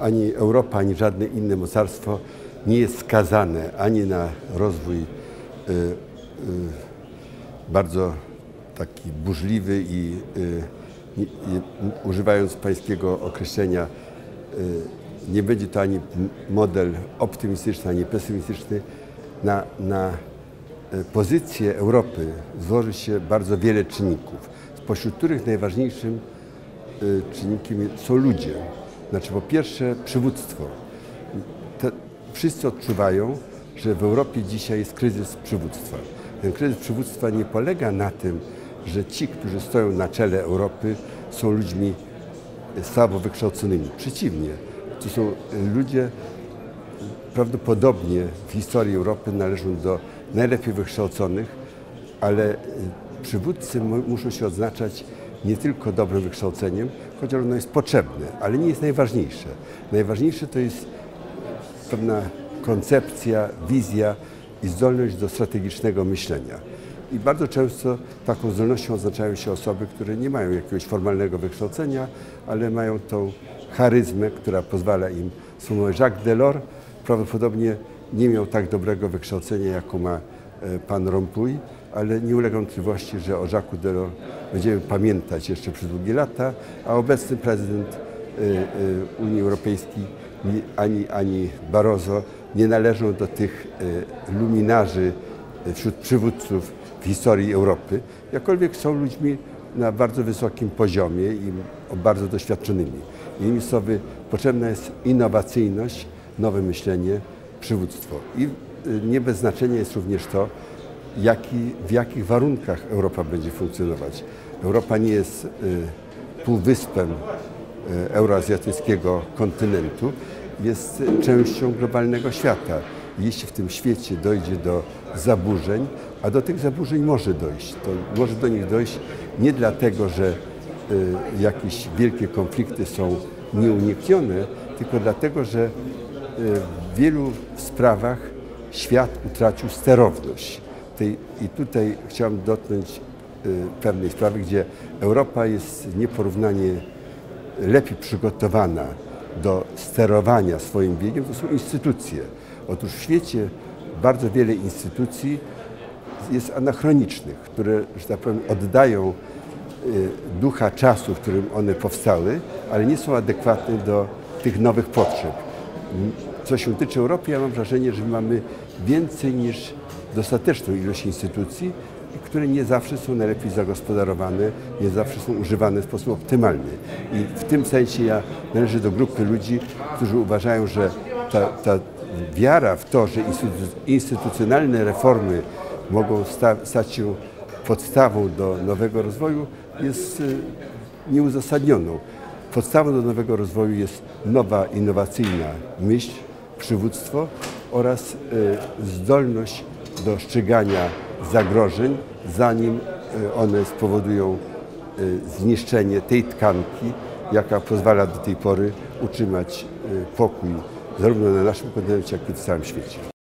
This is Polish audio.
Ani Europa, ani żadne inne mocarstwo nie jest skazane ani na rozwój y, y, bardzo taki burzliwy i, y, używając pańskiego określenia, y, nie będzie to ani model optymistyczny, ani pesymistyczny. Na, na y, pozycję Europy złoży się bardzo wiele czynników, spośród których najważniejszym y, czynnikiem są ludzie. Znaczy po pierwsze przywództwo. Te, wszyscy odczuwają, że w Europie dzisiaj jest kryzys przywództwa. Ten kryzys przywództwa nie polega na tym, że ci, którzy stoją na czele Europy, są ludźmi słabo wykształconymi. Przeciwnie, to są ludzie prawdopodobnie w historii Europy należą do najlepiej wykształconych, ale przywódcy muszą się odznaczać nie tylko dobrym wykształceniem, chociaż ono jest potrzebne, ale nie jest najważniejsze. Najważniejsze to jest pewna koncepcja, wizja i zdolność do strategicznego myślenia. I bardzo często taką zdolnością oznaczają się osoby, które nie mają jakiegoś formalnego wykształcenia, ale mają tą charyzmę, która pozwala im sformułować. Jacques Delors prawdopodobnie nie miał tak dobrego wykształcenia, jaką ma pan Rompuy, ale nie ulega wątpliwości, że o Jacques Delors będziemy pamiętać jeszcze przez długie lata, a obecny prezydent Unii Europejskiej ani, ani Barroso nie należą do tych luminarzy wśród przywódców w historii Europy, jakkolwiek są ludźmi na bardzo wysokim poziomie i bardzo doświadczonymi. Innymi słowy, potrzebna jest innowacyjność, nowe myślenie, przywództwo. I nie bez znaczenia jest również to, jaki, w jakich warunkach Europa będzie funkcjonować. Europa nie jest y, półwyspem y, euroazjatyckiego kontynentu, jest częścią globalnego świata. Jeśli w tym świecie dojdzie do zaburzeń, a do tych zaburzeń może dojść, to może do nich dojść nie dlatego, że y, jakieś wielkie konflikty są nieuniknione, tylko dlatego, że w wielu sprawach świat utracił sterowność. I tutaj chciałem dotknąć pewnej sprawy, gdzie Europa jest nieporównanie lepiej przygotowana do sterowania swoim biegiem, to są instytucje. Otóż w świecie bardzo wiele instytucji jest anachronicznych, które, że tak powiem, oddają ducha czasu, w którym one powstały, ale nie są adekwatne do tych nowych potrzeb. Co się tyczy Europy, ja mam wrażenie, że mamy więcej niż dostateczną ilość instytucji, które nie zawsze są najlepiej zagospodarowane, nie zawsze są używane w sposób optymalny. I w tym sensie ja należę do grupy ludzi, którzy uważają, że ta, ta wiara w to, że instytucjonalne reformy mogą sta stać się podstawą do nowego rozwoju, jest nieuzasadnioną. Podstawą do nowego rozwoju jest nowa, innowacyjna myśl, przywództwo oraz zdolność dostrzegania zagrożeń, zanim one spowodują zniszczenie tej tkanki, jaka pozwala do tej pory utrzymać pokój zarówno na naszym kontynencie, jak i w całym świecie.